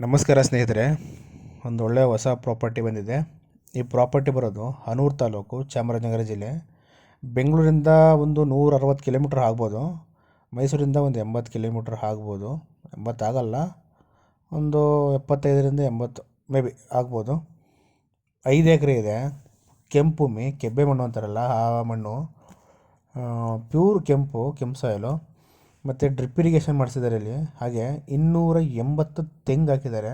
ನಮಸ್ಕಾರ ಸ್ನೇಹಿತರೆ, ಒಂದು ಒಳ್ಳೆಯ ಹೊಸ ಪ್ರಾಪರ್ಟಿ ಬಂದಿದೆ. ಈ ಪ್ರಾಪರ್ಟಿ ಬರೋದು ಹನೂರು ತಾಲೂಕು ಚಾಮರಾಜನಗರ ಜಿಲ್ಲೆ. ಬೆಂಗಳೂರಿಂದ ಒಂದು ನೂರ ಅರವತ್ತು ಕಿಲೋಮೀಟ್ರ್ ಆಗ್ಬೋದು. ಮೈಸೂರಿಂದ ಒಂದು ಎಂಬತ್ತು ಕಿಲೋಮೀಟ್ರ್ ಆಗ್ಬೋದು. ಎಂಬತ್ತಾಗಲ್ಲ ಒಂದು ಎಪ್ಪತ್ತೈದರಿಂದ ಎಂಬತ್ತು, ಮೇ ಬಿ ಆಗ್ಬೋದು. ಐದು ಎಕರೆ ಇದೆ. ಕೆಂಪು ಭೂಮಿ, ಕೆಬ್ಬೆ ಮಣ್ಣು ಅಂತಾರಲ್ಲ, ಆ ಮಣ್ಣು ಪ್ಯೂರ್ ಕೆಂಪು ಕೆಂಪು ಸಾಯಲು ಮತ್ತು ಡ್ರಿಪ್ ಇರಿಗೇಷನ್ ಮಾಡಿಸಿದ್ದಾರೆ ಇಲ್ಲಿ ಹಾಗೆ ಇನ್ನೂರ ಎಂಬತ್ತು ತೆಂಗು ಹಾಕಿದ್ದಾರೆ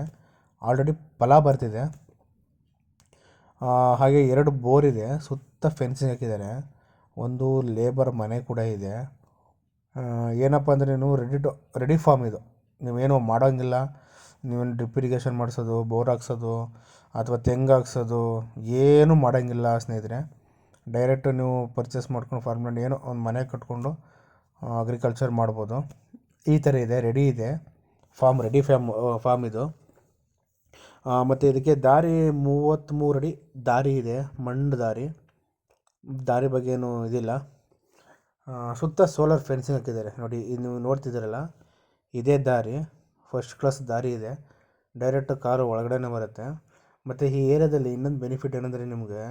ಆಲ್ರೆಡಿ ಫಲ ಬರ್ತಿದೆ. ಹಾಗೆ ಎರಡು ಬೋರ್ ಇದೆ. ಸುತ್ತ ಫೆನ್ಸಿಂಗ್ ಹಾಕಿದ್ದಾರೆ ಒಂದು ಲೇಬರ್ ಮನೆ ಕೂಡ ಇದೆ. ಏನಪ್ಪ ಅಂದರೆ ನೀವು ರೆಡಿ ಟು ರೆಡಿ ಫಾರ್ಮ್ ಇದು. ನೀವೇನು ಮಾಡೋಂಗಿಲ್ಲ. ನೀವೇನು ಡ್ರಿಪ್ ಇರಿಗೇಷನ್ ಮಾಡಿಸೋದು, ಬೋರ್ ಹಾಕ್ಸೋದು, ಅಥವಾ ತೆಂಗು ಹಾಕ್ಸೋದು, ಏನೂ ಮಾಡೋಂಗಿಲ್ಲ ಸ್ನೇಹಿತರೆ. ಡೈರೆಕ್ಟು ನೀವು ಪರ್ಚೇಸ್ ಮಾಡ್ಕೊಂಡು ಫಾರ್ಮ್ನಲ್ಲಿ ಏನೋ ಒಂದು ಮನೆ ಕಟ್ಕೊಂಡು ಅಗ್ರಿಕಲ್ಚರ್ ಮಾಡ್ಬೋದು. ಈ ಥರ ಇದೆ ರೆಡಿ ಇದೆ. ಫಾರ್ಮ್ ರೆಡಿ ಫ್ಯಾಮ್ ಫಾರ್ಮ್ ಇದು. ಮತ್ತು ಇದಕ್ಕೆ ದಾರಿ ಮೂವತ್ತ್ಮೂರು ಅಡಿ ದಾರಿ ಇದೆ, ಮಣ್ಣು ದಾರಿ. ದಾರಿ ಬಗ್ಗೆ ಏನು ಇದಿಲ್ಲ. ಸುತ್ತ ಸೋಲಾರ್ ಫೆನ್ಸಿಂಗ್ ಹಾಕಿದ್ದಾರೆ. ನೋಡಿ ನೀವು ನೋಡ್ತಿದ್ದೀರಲ್ಲ, ಇದೇ ದಾರಿ ಫಸ್ಟ್ ಕ್ಲಾಸ್ ದಾರಿ ಇದೆ. ಡೈರೆಕ್ಟ್ ಕಾರು ಒಳಗಡೆನೇ ಬರುತ್ತೆ. ಮತ್ತು ಈ ಏರಿಯಾದಲ್ಲಿ ಇನ್ನೊಂದು ಬೆನಿಫಿಟ್ ಏನಂದರೆ ನಿಮಗೆ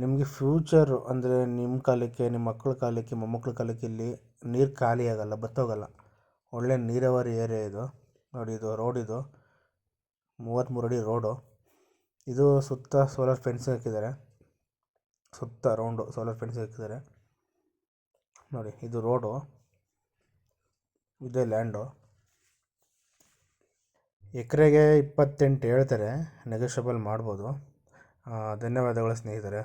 ನಿಮಗೆ ಫ್ಯೂಚರ್ ಅಂದರೆ ನಿಮ್ಮ ಕಾಲಕ್ಕೆ ನಿಮ್ಮ ಮಕ್ಕಳ ಕಾಲಕ್ಕೆ ಮೊಮ್ಮಕ್ಕಳ ಕಾಲಕ್ಕೆ ಇಲ್ಲಿ ನೀರು ಖಾಲಿ ಆಗಲ್ಲ, ಬತ್ತೋಗಲ್ಲ. ಒಳ್ಳೆ ನೀರಾವರಿ ಏರಿಯಾ ಇದು. ನೋಡಿ ಇದು ರೋಡ್ ಇದು. ಮೂವತ್ತ್ಮೂರು ಅಡಿ ರೋಡು ಇದು ಸುತ್ತ ಸೋಲಾರ್ ಫೆನ್ಸಿಂಗ್ ಹಾಕಿದ್ದಾರೆ. ಸುತ್ತ ರೌಂಡು ಸೋಲಾರ್ ಫೆನ್ಸಿಂಗ್ ಹಾಕಿದ್ದಾರೆ. ನೋಡಿ ಇದು ರೋಡು ಇದೇ ಲ್ಯಾಂಡು ಎಕರೆಗೆ ಇಪ್ಪತ್ತೆಂಟು ಹೇಳ್ತಾರೆ. ನೆಗೋಷಿಯಬಲ್ ಮಾಡ್ಬೋದು. ಧನ್ಯವಾದಗಳು ಸ್ನೇಹಿತರೆ.